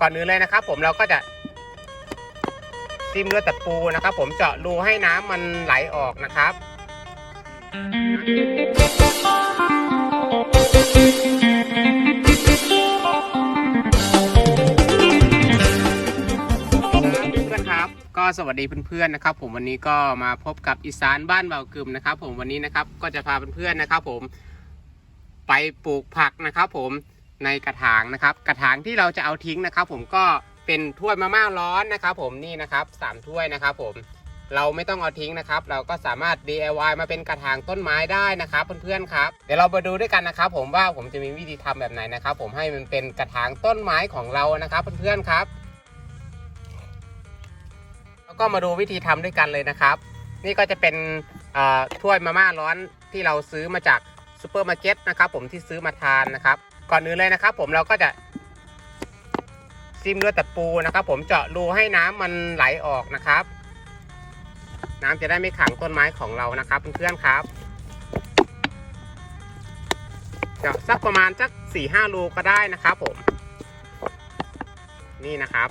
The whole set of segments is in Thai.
ก่อนอื่นเลยนะครับ ผมเราก็จะซิมด้วยตะปูนะครับ ผมเจาะรูให้น้ำมันไหลออกนะครับเพื่อนครับก็สวัสดีเพื่อนๆนะครับ ผมวันนี้ก็มาพบกับอีสานบ้านเบากึมนะครับ ผมวันนี้นะครับก็จะพาเพื่อนๆนะครับ ผมไปปลูกผักนะครับ ผม ในกระถางนะครับ กระถางที่เราจะเอาทิ้งนะครับ ผมก็เป็นถ้วยมาม่าร้อนนะครับ ผมนี่นะครับสามถ้วยนะครับ ผมเราไม่ต้องเอาทิ้งนะครับ เราก็สามารถ DIY มาเป็นกระถางต้นไม้ได้นะครับ เพื่อนๆครับ เดี๋ยวเรามาดูด้วยกันนะครับ ผมว่าผมจะมีวิธีทำแบบไหนนะครับ ผมให้มันเป็นกระถางต้นไม้ของเรานะครับ เพื่อนๆครับ แล้วก็มาดูวิธีทำด้วยกันเลยนะครับ นี่ก็จะเป็นถ้วยมาม่าร้อนที่เราซื้อมาจากซูเปอร์มาร์เก็ตนะครับ ผมที่ซื้อมาทานนะครับ ก่อนอื่นเลยนะครับ ผมเราก็จะซิมด้วยตะปูนะครับ ผมเจาะรูให้น้ำมันไหลออกนะครับ น้ำจะได้ไม่ขังต้นไม้ของเรานะครับเพื่อนๆครับเจาะสักประมาณสักสี่ห้ารูก็ได้นะครับ ผม นี่นะครับ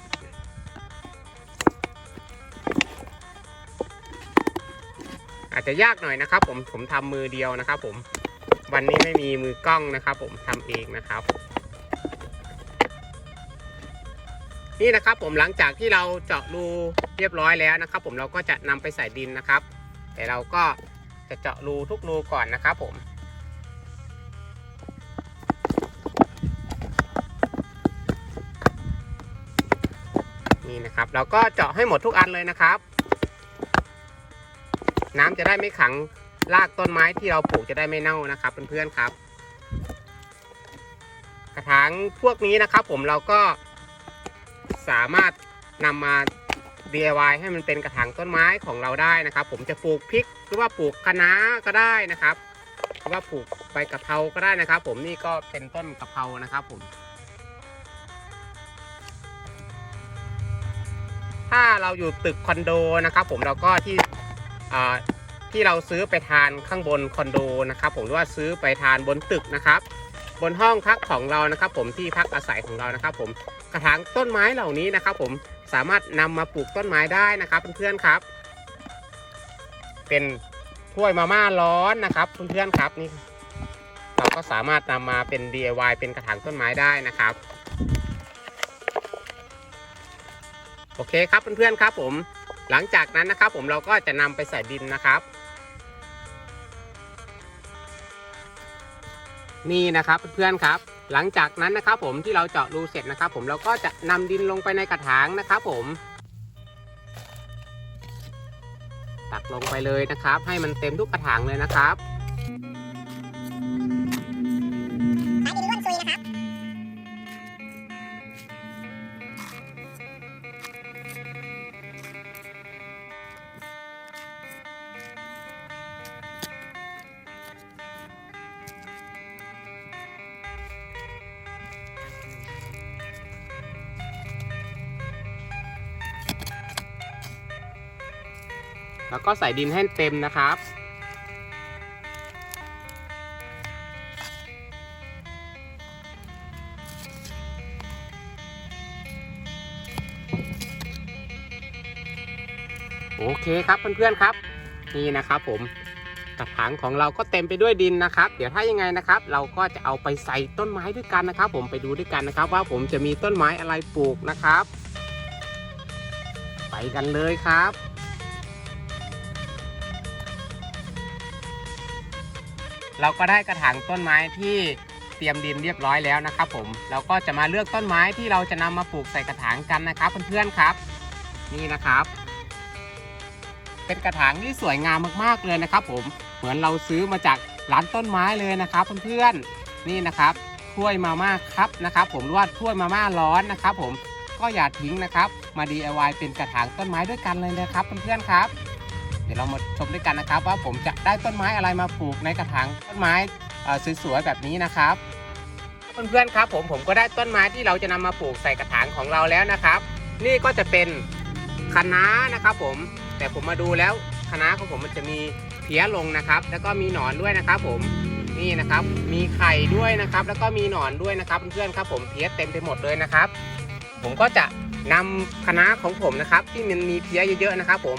อาจจะยากหน่อยนะครับ ผมผมทำมือเดียวนะครับ ผม วันนี้ไม่มีมือกล้องนะครับผมทำเองนะครับ นี่นะครับผมหลังจากที่เราเจาะรูเรียบร้อยแล้วนะครับ ผมเราก็จะนำไปใส่ดินนะครับ แต่เราก็จะเจาะรูทุกรูก่อนนะครับผมนี่นะครับเราก็เจาะให้หมดทุกอันเลยนะครับ น้ำจะได้ไม่ขัง รากต้นไม้ที่เราปลูกจะได้ไม่เน่านะครับเพื่อนๆครับ กระถางพวกนี้นะครับ ผมเราก็สามารถนำมา DIY ให้มันเป็นกระถางต้นไม้ของเราได้นะครับ ผมจะปลูกพริกหรือว่าปลูกคะน้าก็ได้นะครับหรือว่าปลูกใบกะเพราก็ได้นะครับ ผมนี่ก็เป็นต้นกะเพรานะครับ ผม ถ้าเราอยู่ตึกคอนโดนะครับ ผมเราก็ที่อ่า ที่เราซื้อไปทานข้างบนคอนโดนะครับ ผมหรือว่าซื้อไปทานบนตึกนะครับ บนห้องพักของเรานะครับ ผมที่พักอาศัยของเรานะครับ ผมกระถางต้นไม้เหล่านี้นะครับ ผมสามารถนำมาปลูกต้นไม้ได้นะครับเพื่อนๆครับ เป็นถ้วยมาม่าร้อนนะครับเพื่อนๆครับนี่เราก็สามารถนำมาเป็น DIY เป็นกระถางต้นไม้ได้นะครับโอเคครับเพื่อนๆครับผมหลังจากนั้นนะครับผมเราก็จะนำไปใส่ดินนะครับ นี่นะครับเพื่อนๆครับ หลังจากนั้นนะครับผมที่เราเจาะรูเสร็จนะครับ ผมเราก็จะนำดินลงไปในกระถางนะครับ ผมตักลงไปเลยนะครับ ให้มันเต็มทุกกระถางเลยนะครับ แล้วก็ใส่ดินให้เต็มนะครับ โอเคครับเพื่อนๆครับ นี่นะครับผมกระถางของเราก็เต็มไปด้วยดินนะครับ เดี๋ยวถ้ายังไงนะครับ เราก็จะเอาไปใส่ต้นไม้ด้วยกันนะครับ ผมไปดูด้วยกันนะครับ ว่าผมจะมีต้นไม้อะไรปลูกนะครับ ไปกันเลยครับ เราก็ได้กระถางต้นไม้ที่เตรียมดินเรียบร้อยแล้วนะครับผมเราก็จะมาเลือกต้นไม้ที่เราจะนำมาปลูกใส่กระถางกันนะครับเพื่อนๆครับ นี่นะครับ เป็นกระถางที่สวยงามมากๆเลยนะครับ ผมเหมือนเราซื้อมาจากร้านต้นไม้เลยนะครับเพื่อนๆนี่นะครับถ้วยมาม่าครับนะครับ ผมรว่าถ้วยมาม่าร้อนนะครับ ผมก็อย่าทิ้งนะครับ มา DIY เป็นกระถางต้นไม้ด้วยกันเลยนะครับเพื่อนๆครับ เดี๋ยวเรามาชมด้วยกันนะครับ ว่าผมจะได้ต้นไม้อะไรมาปลูกในกระถางต้นไม้สวยๆแบบนี้นะครับเพื่อนๆครับผมผมก็ได้ต้นไม้ที่เราจะนำมาปลูกใส่กระถางของเราแล้วนะครับ นี่ก็จะเป็นคะน้านะครับผมแต่ผมมาดูแล้วคะน้าของผมมันจะมีเพี้ยลงนะครับ แล้วก็มีหนอนด้วยนะครับ ผมนี่นะครับ มีไข่ด้วยนะครับ แล้วก็มีหนอนด้วยนะครับเพื่อนๆครับผมเพี้ยเต็มไปหมดเลยนะครับ ผมก็จะนำคณะของผมนะครับ ที่มันมีเพี้ยเยอะๆนะครับ ผม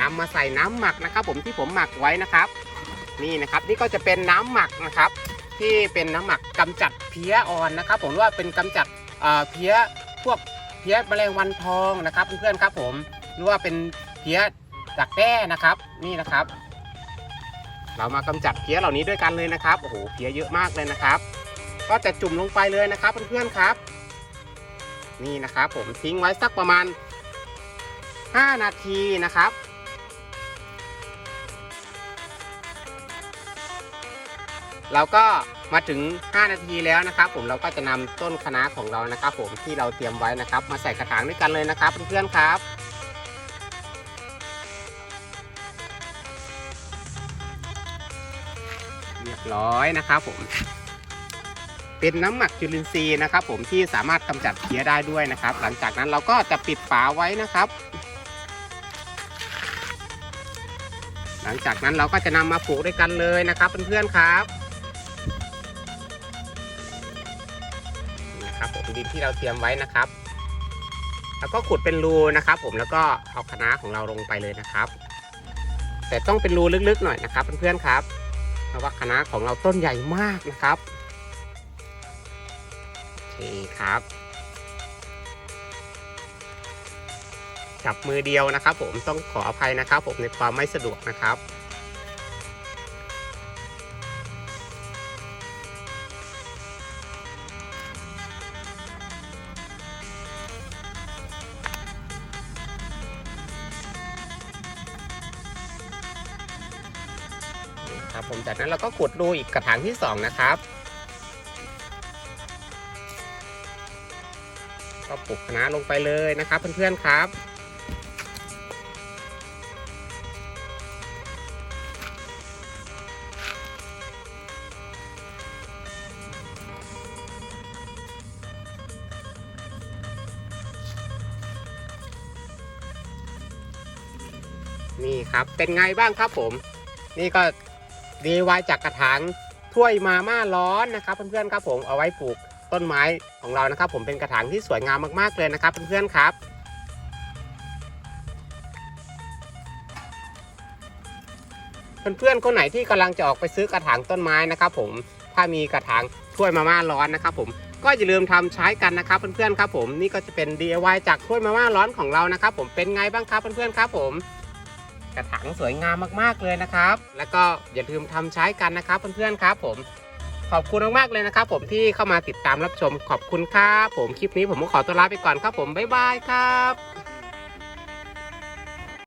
นำมาใส่น้ำหมักนะครับ ผมที่ผมหมักไว้นะครับ นี่นะครับนี่ก็จะเป็นน้ำหมักนะครับ ที่เป็นน้ำหมักกำจัดเพี้ยอ่อนนะครับ ผมว่าเป็นกำจัดเพี้ยพวกเพี้ยแมลงวันทองนะครับเพื่อนๆครับผมหรือว่าเป็นเพี้ยดักแด้นะครับ นี่นะครับ เรามากำจัดเพี้ยเหล่านี้ด้วยกันเลยนะครับโอ้โหเพี้ยเยอะมากเลยนะครับ ก็จะจุ่มลงไปเลยนะครับเพื่อนๆครับนี่นะครับผมทิ้งไว้สักประมาณ 5 นาทีนะครับ เราก็มาถึง 5 นาทีแล้วนะครับ ผมเราก็จะนำต้นคะน้าของเรานะครับ ผมที่เราเตรียมไว้นะครับ มาใส่กระถางด้วยกันเลยนะครับเพื่อนๆครับเรียบร้อยนะครับผม เป็นน้ำหมักจุลินทรีย์นะครับ ผมที่สามารถกำจัดเพี้ยได้ด้วยนะครับ หลังจากนั้นเราก็จะปิดฝาไว้นะครับ หลังจากนั้นเราก็จะนำมาปลูกด้วยกันเลยนะครับเพื่อนๆครับ นะครับผมดินที่เราเตรียมไว้นะครับ แล้วก็ขุดเป็นรูนะครับ ผมแล้วก็เอาคณะของเราลงไปเลยนะครับ แต่ต้องเป็นรูลึกๆหน่อยนะครับเพื่อนๆครับ เพราะว่าคณะของเราต้นใหญ่มากนะครับโอเคครับ จับมือเดียวนะครับ ผมต้องขออภัยนะครับ ผมในความไม่สะดวกนะครับ ครับผมจากนั้นเราก็ขุดรูอีกกระถางที่สองนะครับ ก็ปลูกคะน้าลงไปเลยนะครับเพื่อนๆครับนี่ครับ เป็นไงบ้างครับผม นี่ก็ DIY จากกระถางถ้วยมาม่าร้อนนะครับเพื่อนๆครับผมเอาไว้ปลูกต้นไม้ของเรานะครับ ผมเป็นกระถางที่สวยงามมากๆเลยนะครับเพื่อนๆครับเพื่อนๆคนไหนที่กำลังจะออกไปซื้อกระถางต้นไม้นะครับ ผมถ้ามีกระถางถ้วยมาม่าร้อนนะครับ ผมก็อย่าลืมทำใช้กันนะครับเพื่อนๆครับผมนี่ก็จะเป็น DIY จากถ้วยมาม่าร้อนของเรานะครับ ผมเป็นไงบ้างครับเพื่อนๆครับผม กระถางสวยงามมากๆเลยนะครับ แล้วก็อย่าลืมทำใช้กันนะครับเพื่อนๆครับผมขอบคุณมากๆเลยนะครับผมที่เข้ามาติดตามรับชมขอบคุณครับผมคลิปนี้ผมก็ขอตัวลาไปก่อนครับผมบ๊ายบายครับ